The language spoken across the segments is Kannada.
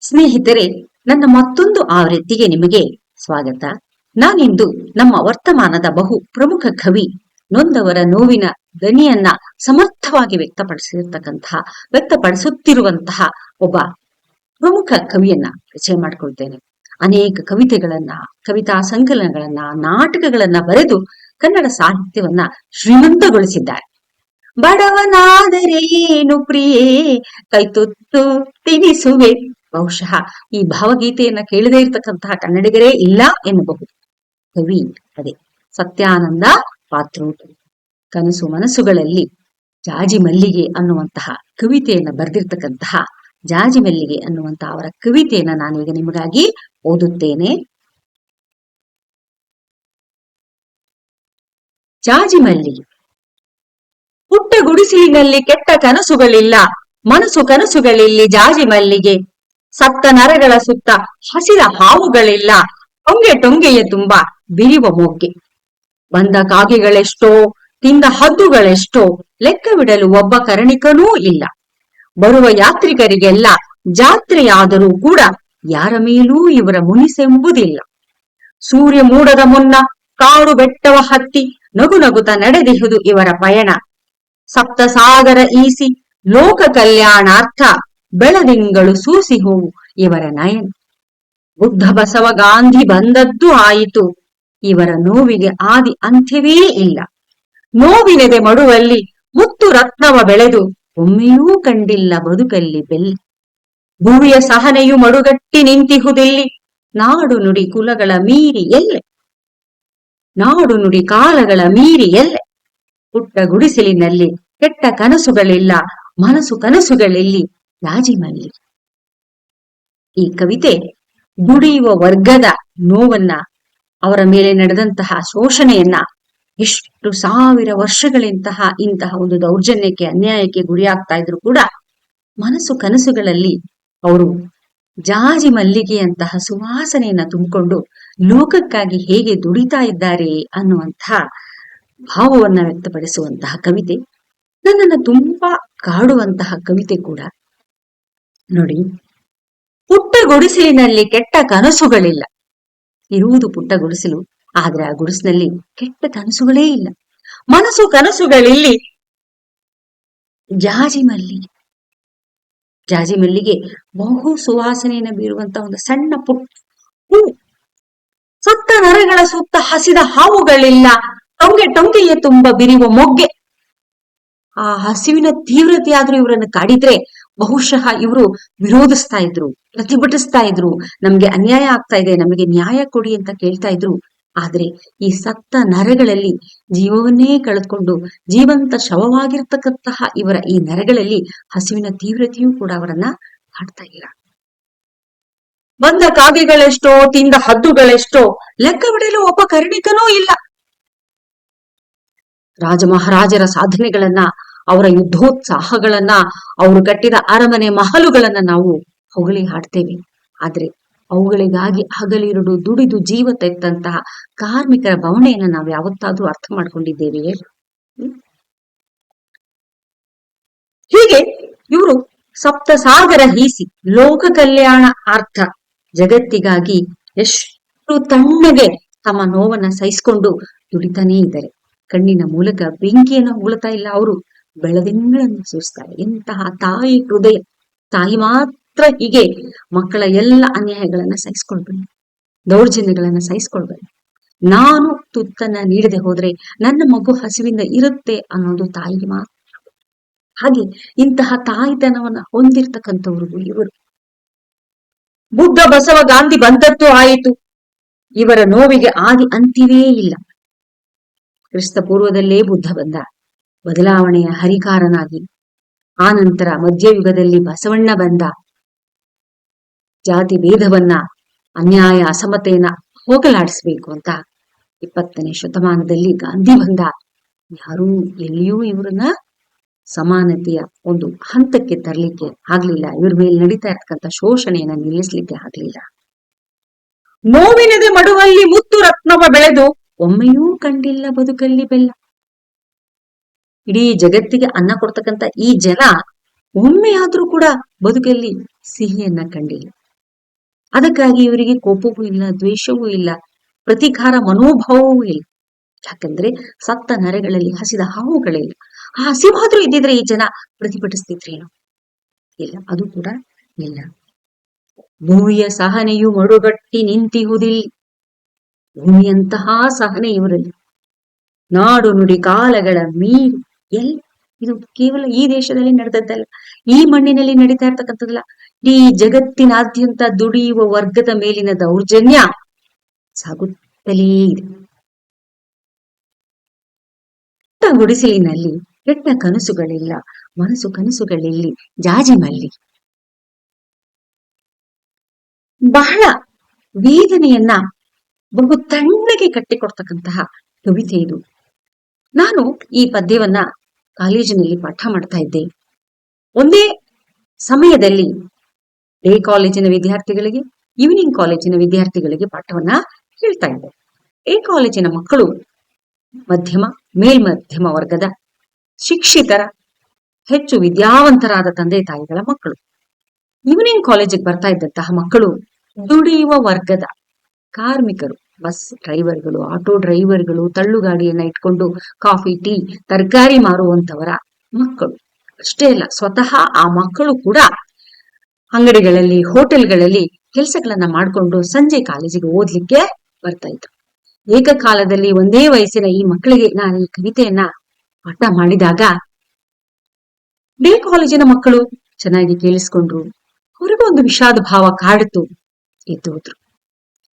ಸ್ನೇಹಿತರೆ, ನನ್ನ ಮತ್ತೊಂದು ಆವೃತ್ತಿಗೆ ನಿಮಗೆ ಸ್ವಾಗತ. ನಾನಿಂದು ನಮ್ಮ ವರ್ತಮಾನದ ಬಹು ಪ್ರಮುಖ ಕವಿ, ನೊಂದವರ ನೋವಿನ ದನಿಯನ್ನ ಸಮರ್ಥವಾಗಿ ವ್ಯಕ್ತಪಡಿಸಿರ್ತಕ್ಕಂತಹ, ವ್ಯಕ್ತಪಡಿಸುತ್ತಿರುವಂತಹ ಒಬ್ಬ ಪ್ರಮುಖ ಕವಿಯನ್ನ ಪರಿಚಯ ಮಾಡಿಕೊಳ್ತೇನೆ. ಅನೇಕ ಕವಿತೆಗಳನ್ನ, ಕವಿತಾ ಸಂಕಲನಗಳನ್ನ, ನಾಟಕಗಳನ್ನ ಬರೆದು ಕನ್ನಡ ಸಾಹಿತ್ಯವನ್ನ ಶ್ರೀಮಂತಗೊಳಿಸಿದ್ದಾರೆ. ಬಡವನಾದರೆ ಏನು ಪ್ರಿಯೇ? ಕೈತುತ್ತು ತಿನಿಸುವೆ. ಬಹುಶಃ ಈ ಭಾವಗೀತೆಯನ್ನ ಕೇಳದೇ ಇರತಕ್ಕಂತಹ ಕನ್ನಡಿಗರೇ ಇಲ್ಲ ಎನ್ನಬಹುದು. ಕವಿ ಅದೇ ಸತ್ಯಾನಂದ ಪಾತ್ರೋಟ ಕನಸು ಮನಸ್ಸುಗಳಲ್ಲಿ ಜಾಜಿ ಮಲ್ಲಿಗೆ ಅನ್ನುವಂತಹ ಕವಿತೆಯನ್ನ ಬರೆದಿರ್ತಕ್ಕಂತಹ ಜಾಜಿ ಮಲ್ಲಿಗೆ ಅನ್ನುವಂತಹ ಅವರ ಕವಿತೆಯನ್ನ ನಾನೀಗ ನಿಮಗಾಗಿ ಓದುತ್ತೇನೆ. ಜಾಜಿ ಮಲ್ಲಿಗೆ. ಪುಟ್ಟ ಗುಡಿಸಿಲಿನಲ್ಲಿ ಕೆಟ್ಟ ಕನಸುಗಳಿಲ್ಲ. ಮನಸ್ಸು ಕನಸುಗಳಿಲ್ಲಿ ಜಾಜಿ ಮಲ್ಲಿಗೆ. ಸತ್ತ ನರಗಳ ಸುತ್ತ ಹಸಿರ ಹಾವುಗಳಿಲ್ಲ. ಟೊಂಗೆ ಟೊಂಗೆಯ ತುಂಬ ಬಿರಿವ ಮೊಗ್ಗೆ ಬಂದ ಕಾಗೆಗಳೆಷ್ಟೋ, ತಿಂದ ಹದ್ದುಗಳೆಷ್ಟೋ ಲೆಕ್ಕವಿಡಲು ಒಬ್ಬ ಕರಣಿಕನೂ ಇಲ್ಲ. ಬರುವ ಯಾತ್ರಿಕರಿಗೆಲ್ಲ ಜಾತ್ರೆಯಾದರೂ ಕೂಡ ಯಾರ ಮೇಲೂ ಇವರ ಮುನಿಸೆಂಬುದಿಲ್ಲ. ಸೂರ್ಯ ಮೂಡದ ಮುನ್ನ ಕಾಡು ಬೆಟ್ಟವ ಹತ್ತಿ ನಗು ನಗುತ ನಡೆದಿಹುದು ಇವರ ಪಯಣ. ಸಪ್ತ ಸಾಗರ ಈಸಿ ಲೋಕ ಕಲ್ಯಾಣಾರ್ಥ ಬೆಳದಿಂಗಳು ಸೂಸಿ ಹೋವು, ಇವರ ನಯನ. ಬುದ್ಧ ಬಸವ ಗಾಂಧಿ ಬಂದದ್ದು ಆಯಿತು. ಇವರ ನೋವಿಗೆ ಆದಿ ಅಂತ್ಯವೇ ಇಲ್ಲ. ನೋವಿನೆದೆ ಮಡುವಲ್ಲಿ ಮುತ್ತು ರತ್ನವ ಬೆಳೆದು, ಒಮ್ಮೆಯೂ ಕಂಡಿಲ್ಲ ಬದುಕಲ್ಲಿ ಬೆಲ್ಲ ಭುವಿಯ ಸಹನೆಯು ಮಡುಗಟ್ಟಿ ನಿಂತಿಹುದಿಲ್ಲಿ, ನಾಡು ನುಡಿ ಕುಲಗಳ ಮೀರಿ ಎಲ್ಲೆ. ನಾಡು ನುಡಿ ಕಾಲಗಳ ಮೀರಿ ಎಲ್ಲೆ. ಪುಟ್ಟ ಗುಡಿಸಿಲಿನಲ್ಲಿ ಕೆಟ್ಟ ಕನಸುಗಳಿಲ್ಲ, ಮನಸ್ಸು ಕನಸುಗಳಲ್ಲಿ ರಾಜಿಮಲ್ಲಿ ಈ ಕವಿತೆ ದುಡಿಯುವ ವರ್ಗದ ನೋವನ್ನ, ಅವರ ಮೇಲೆ ನಡೆದಂತಹ ಶೋಷಣೆಯನ್ನ ಎಷ್ಟು ಸಾವಿರ ವರ್ಷಗಳಿಂತಹ ಇಂತಹ ಒಂದು ದೌರ್ಜನ್ಯಕ್ಕೆ, ಅನ್ಯಾಯಕ್ಕೆ ಗುರಿಯಾಗ್ತಾ ಇದ್ರು ಕೂಡ ಮನಸ್ಸು ಕನಸುಗಳಲ್ಲಿ ಅವರು ಜಾಜಿ ಮಲ್ಲಿಗೆಯಂತಹ ಸುವಾಸನೆಯನ್ನ ತುಂಬಿಕೊಂಡು ಲೋಕಕ್ಕಾಗಿ ಹೇಗೆ ದುಡಿತಾ ಇದ್ದಾರೆ ಅನ್ನುವಂತಹ ಭಾವವನ್ನ ವ್ಯಕ್ತಪಡಿಸುವಂತಹ ಕವಿತೆ. ನನ್ನನ್ನು ತುಂಬಾ ಕಾಡುವಂತಹ ಕವಿತೆ ಕೂಡ ನೋಡಿ. ಪುಟ್ಟ ಗುಡಿಸಲಿನಲ್ಲಿ ಕೆಟ್ಟ ಕನಸುಗಳಿಲ್ಲ. ಇರುವುದು ಪುಟ್ಟ ಗುಡಿಸಲು. ಆದ್ರೆ ಆ ಗುಡಿಸಿನಲ್ಲಿ ಕೆಟ್ಟ ಕನಸುಗಳೇ ಇಲ್ಲ. ಮನಸ್ಸು ಕನಸುಗಳಿಲ್ಲಿ ಜಾಜಿ ಮಲ್ಲಿಗೆ ಜಾಜಿ ಮಲ್ಲಿಗೆ ಬಹು ಸುವಾಸನೆಯನ್ನು ಬೀರುವಂತ ಒಂದು ಸಣ್ಣ ಪುಟ್ಟ ಹೂ. ಸುತ್ತ ನರಗಳ ಸುತ್ತ ಹಸಿದ ಹಾವುಗಳಿಲ್ಲ. ಟೊಂಗೆ ಟೊಂಗೆಯ ತುಂಬ ಬಿರಿವ ಮೊಗ್ಗೆ. ಆ ಹಸಿವಿನ ತೀವ್ರತೆ ಆದ್ರೂ ಇವರನ್ನು ಕಾಡಿದ್ರೆ ಬಹುಶಃ ಇವರು ವಿರೋಧಿಸ್ತಾ ಇದ್ರು, ಪ್ರತಿಭಟಿಸ್ತಾ ಇದ್ರು, ನಮ್ಗೆ ಅನ್ಯಾಯ ಆಗ್ತಾ ಇದೆ, ನಮಗೆ ನ್ಯಾಯ ಕೊಡಿ ಅಂತ ಕೇಳ್ತಾ ಇದ್ರು. ಆದ್ರೆ ಈ ಸತ್ತ ನರಗಳಲ್ಲಿ ಜೀವವನ್ನೇ ಕಳೆದುಕೊಂಡು ಜೀವಂತ ಶವವಾಗಿರ್ತಕ್ಕಂತಹ ಇವರ ಈ ನರಗಳಲ್ಲಿ ಹಸುವಿನ ತೀವ್ರತೆಯೂ ಕೂಡ ಅವರನ್ನ ಕಾಡ್ತಾ ಇಲ್ಲ. ಬಂದ ಕಾಗೆಗಳೆಷ್ಟೋ, ತಿಂದ ಹದ್ದುಗಳೆಷ್ಟೋ, ಲೆಕ್ಕ ಬಿಡಲು ಒಬ್ಬ ಕರ್ಣಿಕನೂ ಇಲ್ಲ. ರಾಜ ಮಹಾರಾಜರ ಸಾಧನೆಗಳನ್ನ ಅವರ ಯುದ್ಧೋತ್ಸಾಹಗಳನ್ನ, ಅವರು ಕಟ್ಟಿದ ಅರಮನೆ ಮಹಲುಗಳನ್ನ ನಾವು ಹೊಗಳಿ ಹಾಡ್ತೇವೆ. ಆದ್ರೆ ಅವುಗಳಿಗಾಗಿ ಹಗಲಿರುಡು ದುಡಿದು ಜೀವ ತೆತ್ತಂತಹ ಕಾರ್ಮಿಕರ ಬವಣೆಯನ್ನ ನಾವು ಯಾವತ್ತಾದ್ರೂ ಅರ್ಥ ಮಾಡ್ಕೊಂಡಿದ್ದೇವೆಯೇ ಹೀಗೆ ಇವರು ಸಪ್ತ ಸಾಗರ ಹೀಸಿ ಲೋಕ ಕಲ್ಯಾಣ ಅರ್ಥ ಜಗತ್ತಿಗಾಗಿ ಎಷ್ಟು ತಣ್ಣಗೆ ತಮ್ಮ ನೋವನ್ನ ಸಹಿಸಿಕೊಂಡು ದುಡಿತಾನೇ ಇದ್ದಾರೆ. ಕಣ್ಣಿನ ಮೂಲಕ ಬೆಂಕಿಯನ್ನು ಉಗುಳ್ತಾ ಇಲ್ಲ ಅವರು. ಬೆಳದಿಂಗಳನ್ನು ಸೂಸ್ತಾರೆ ಇಂತಹ ತಾಯಿ ಹೃದಯ ತಾಯಿ ಮಾತ್ರ ಹೀಗೆ ಮಕ್ಕಳ ಎಲ್ಲ ಅನ್ಯಾಯಗಳನ್ನ ಸಹಿಸ್ಕೊಳ್ಬೇಡಿ ದೌರ್ಜನ್ಯಗಳನ್ನ ಸಹಿಸ್ಕೊಳ್ಬೇಡಿ ನಾನು ತುತ್ತನ್ನ ನೀಡದೆ ಹೋದ್ರೆ ನನ್ನ ಮಗು ಹಸಿವಿಂದ ಇರುತ್ತೆ ಅನ್ನೋದು ತಾಯಿಗೆ ಮಾತ್ರ. ಹಾಗೆ ಇಂತಹ ತಾಯಿತನವನ್ನ ಹೊಂದಿರ್ತಕ್ಕಂಥವ್ರು ಇವರು. ಬುದ್ಧ ಬಸವ ಗಾಂಧಿ ಬಂದದ್ದು ಆಯಿತು. ಇವರ ನೋವಿಗೆ ಆದಿ ಅಂತಿವೇ ಇಲ್ಲ. ಕ್ರಿಸ್ತ ಪೂರ್ವದಲ್ಲೇ ಬುದ್ಧ ಬಂದ. ಬದಲಾವಣೆಯ ಹರಿಕಾರನಾಗಿ. ಆ ನಂತರ ಮಧ್ಯಯುಗದಲ್ಲಿ ಬಸವಣ್ಣ ಬಂದ ಜಾತಿ ಭೇದವನ್ನ, ಅನ್ಯಾಯ, ಅಸಮತೆಯನ್ನ ಹೋಗಲಾಡಿಸ್ಬೇಕು ಅಂತ ಇಪ್ಪತ್ತನೇ ಶತಮಾನದಲ್ಲಿ ಗಾಂಧಿ ಬಂದ. ಯಾರೂ ಎಲ್ಲಿಯೂ ಇವರನ್ನ ಸಮಾನತೆಯ ಒಂದು ಹಂತಕ್ಕೆ ತರಲಿಕ್ಕೆ ಆಗ್ಲಿಲ್ಲ. ಇವ್ರ ಮೇಲೆ ನಡೀತಾ ಇರ್ತಕ್ಕಂಥ ಶೋಷಣೆಯನ್ನ ನಿಲ್ಲಿಸ್ಲಿಕ್ಕೆ ಆಗ್ಲಿಲ್ಲ. ನೋವಿನದೆ ಮಡುವಲ್ಲಿ ಮುತ್ತು ರತ್ನವ ಬೆಳೆದು, ಒಮ್ಮೆಯೂ ಕಂಡಿಲ್ಲ ಬದುಕಲ್ಲಿ ಬೆಲ್ಲ. ಇಡೀ ಜಗತ್ತಿಗೆ ಅನ್ನ ಕೊಡ್ತಕ್ಕಂತ ಈ ಜನ ಒಮ್ಮೆ ಆದ್ರೂ ಕೂಡ ಬದುಕಲ್ಲಿ ಸಿಹಿಯನ್ನ ಕಂಡಿಲ್ಲ. ಅದಕ್ಕಾಗಿ ಇವರಿಗೆ ಕೋಪವೂ ಇಲ್ಲ, ದ್ವೇಷವೂ ಇಲ್ಲ, ಪ್ರತಿಕಾರ ಮನೋಭಾವವೂ ಇಲ್ಲ. ಯಾಕಂದ್ರೆ ಸತ್ತ ನರೆಗಳಲ್ಲಿ ಹಸಿದ ಹಾವುಗಳಿಲ್ಲ ಆ ಹಸಿವಾದ್ರೂ ಇದ್ದಿದ್ರೆ ಈ ಜನ ಪ್ರತಿಭಟಿಸ್ತಿದ್ರೇನು? ಇಲ್ಲ, ಅದು ಕೂಡ ಇಲ್ಲ. ಭೂಮಿಯ ಸಹನೆಯು ಮಡುಗಟ್ಟಿ ನಿಂತಿಹುದಿಲ್ಲ. ಭೂಮಿಯಂತಹ ಸಹನೆ ಇವರಲ್ಲಿ. ನಾಡು ನುಡಿ ಕಾಲಗಳ ಮೀರಿ. ಎಲ್ಲಿ? ಇದು ಕೇವಲ ಈ ದೇಶದಲ್ಲಿ ನಡೆದದ್ದಲ್ಲ. ಈ ಮಣ್ಣಿನಲ್ಲಿ ನಡೀತಾ ಇರ್ತಕ್ಕಂಥದ್ದಲ್ಲ. ಈ ಜಗತ್ತಿನಾದ್ಯಂತ ದುಡಿಯುವ ವರ್ಗದ ಮೇಲಿನ ದೌರ್ಜನ್ಯ ಸಾಗುತ್ತಲೇ ಇದೆ. ಗುಡಿಸಲಿನಲ್ಲಿ ಕೆಟ್ಟ ಕನಸುಗಳಿಲ್ಲ, ಮನಸ್ಸು ಕನಸುಗಳಲ್ಲಿ ಜಾಜಿಮಲ್ಲಿ ಬಹಳ ವೇದನೆಯನ್ನ ಬಹು ತಣ್ಣಗೆ ಕಟ್ಟಿಕೊಡ್ತಕ್ಕಂತಹ ಕವಿತೆ ಇದು. ನಾನು ಈ ಪದ್ಯವನ್ನ ಕಾಲೇಜಿನಲ್ಲಿ ಪಾಠ ಮಾಡ್ತಾ ಇದ್ದೆ. ಒಂದೇ ಸಮಯದಲ್ಲಿ ಡೇ ಕಾಲೇಜಿನ ವಿದ್ಯಾರ್ಥಿಗಳಿಗೆ, ಈವ್ನಿಂಗ್ ಕಾಲೇಜಿನ ವಿದ್ಯಾರ್ಥಿಗಳಿಗೆ ಪಾಠವನ್ನ ಹೇಳ್ತಾ ಇದ್ದೆ. ಎ ಕಾಲೇಜಿನ ಮಕ್ಕಳು ಮಧ್ಯಮ, ಮೇಲ್ಮಧ್ಯಮ ವರ್ಗದ ಶಿಕ್ಷಿತರ, ಹೆಚ್ಚು ವಿದ್ಯಾವಂತರಾದ ತಂದೆ ತಾಯಿಗಳ ಮಕ್ಕಳು. ಈವ್ನಿಂಗ್ ಕಾಲೇಜಿಗೆ ಬರ್ತಾ ಇದ್ದಂತಹ ಮಕ್ಕಳು ದುಡಿಯುವ ವರ್ಗದ ಕಾರ್ಮಿಕರು. ಬಸ್ ಡ್ರೈವರ್ಗಳು ಆಟೋ ಡ್ರೈವರ್ಗಳು ತಳ್ಳುಗಾಡಿಯನ್ನ ಇಟ್ಕೊಂಡು ಕಾಫಿ ಟೀ ತರಕಾರಿ ಮಾರುವಂತವರ ಮಕ್ಕಳು. ಅಷ್ಟೇ ಅಲ್ಲ, ಸ್ವತಃ ಆ ಮಕ್ಕಳು ಕೂಡ ಅಂಗಡಿಗಳಲ್ಲಿ, ಹೋಟೆಲ್ಗಳಲ್ಲಿ ಕೆಲಸಗಳನ್ನ ಮಾಡಿಕೊಂಡು ಸಂಜೆ ಕಾಲೇಜಿಗೆ ಓದ್ಲಿಕ್ಕೆ ಬರ್ತಾ ಇದ್ರು. ಏಕಕಾಲದಲ್ಲಿ ಒಂದೇ ವಯಸ್ಸಿನ ಈ ಮಕ್ಕಳಿಗೆ ನಾನು ಈ ಕವಿತೆಯನ್ನ ಪಾಠ ಮಾಡಿದಾಗ ಡೇ ಕಾಲೇಜಿನ ಮಕ್ಕಳು ಚೆನ್ನಾಗಿ ಕೇಳಿಸ್ಕೊಂಡ್ರು ಅವ್ರಿಗೂ ಒಂದು ವಿಷಾದ ಭಾವ ಕಾಡಿತು, ಎದ್ದು ಹೋದ್ರು.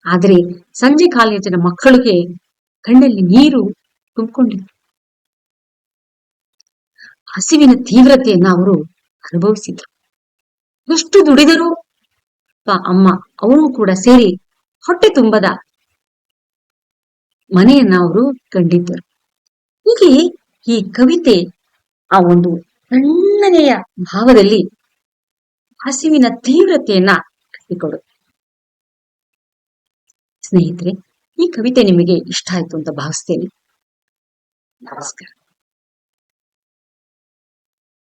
ಆದ್ರೆ ಸಂಜೆ ಕಾಲೇಜಿನ ಮಕ್ಕಳಿಗೆ ಕಣ್ಣಲ್ಲಿ ನೀರು ತುಂಬಿಕೊಂಡಿದ್ರು ಹಸಿವಿನ ತೀವ್ರತೆಯನ್ನ ಅವರು ಅನುಭವಿಸಿದ್ರು. ಎಷ್ಟು ದುಡಿದರು ಅಪ್ಪ ಅಮ್ಮ, ಅವರು ಕೂಡ ಸೇರಿ ಹೊಟ್ಟೆ ತುಂಬದ ಮನೆಯನ್ನ ಅವರು ಕಂಡಿದ್ದರು. ಹೀಗೆ ಈ ಕವಿತೆ ಆ ಒಂದು ಸಣ್ಣನೆಯ ಭಾವದಲ್ಲಿ ಹಸಿವಿನ ತೀವ್ರತೆಯನ್ನ ಕಟ್ಟಿಕೊಡುತ್ತೆ. ಸ್ನೇಹಿತರೆ ಈ ಕವಿತೆ ನಿಮಗೆ ಇಷ್ಟ ಆಯ್ತು ಅಂತ ಭಾವಿಸ್ತೇನೆ. ನಮಸ್ಕಾರ.